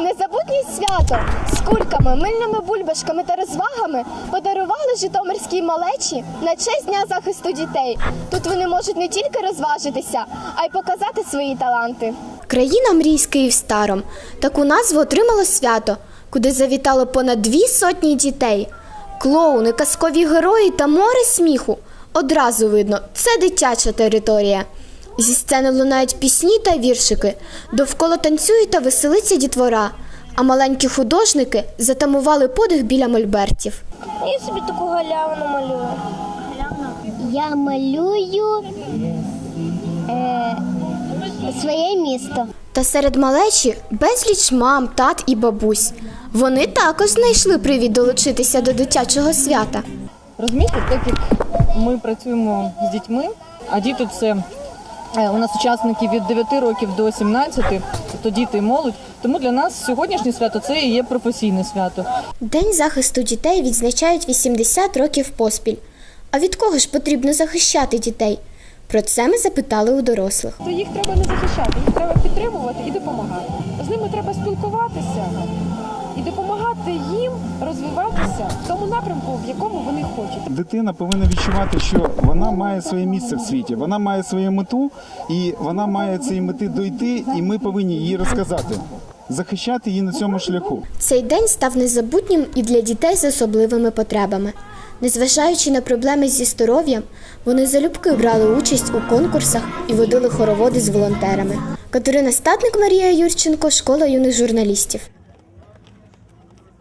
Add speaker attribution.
Speaker 1: Незабутнє свято з кульками, мильними бульбашками та розвагами подарували Житомирській малечі на честь Дня захисту дітей. Тут вони можуть не тільки розважитися, а й показати свої таланти.
Speaker 2: Країна мрій з Київстаром. Таку назву отримало свято, куди завітало понад дві сотні дітей. Клоуни, казкові герої та море сміху. Одразу видно, це дитяча територія. Зі сцени лунають пісні та віршики, довкола танцює та веселиться дітвора, а маленькі художники затамували подих біля мольбертів.
Speaker 1: Я собі таку галявину малюю.
Speaker 3: Я малюю е, своє місто.
Speaker 2: Та серед малечі безліч мам, тат і бабусь. Вони також знайшли привід долучитися до дитячого свята.
Speaker 4: Розумієте, так як ми працюємо з дітьми, а діти це у нас учасники від 9 років до 17, тобто діти і молодь. Тому для нас сьогоднішнє свято це і є професійне свято.
Speaker 2: День захисту дітей відзначають 80 років поспіль. А від кого ж потрібно захищати дітей? Про це ми запитали у дорослих.
Speaker 5: то їх треба не захищати, їх треба підтримувати і допомагати. З ними треба спілкуватися допомагати їм розвиватися в тому напрямку, в якому вони хочуть.
Speaker 6: Дитина повинна відчувати, що вона має своє місце в світі, вона має свою мету, і вона має цієї мети дойти, і ми повинні їй розказати, захищати її на цьому шляху.
Speaker 2: Цей день став незабутнім і для дітей з особливими потребами. Незважаючи на проблеми зі здоров'ям, вони залюбки брали участь у конкурсах і водили хороводи з волонтерами. Катерина Статник, Марія Юрченко, школа юних журналістів.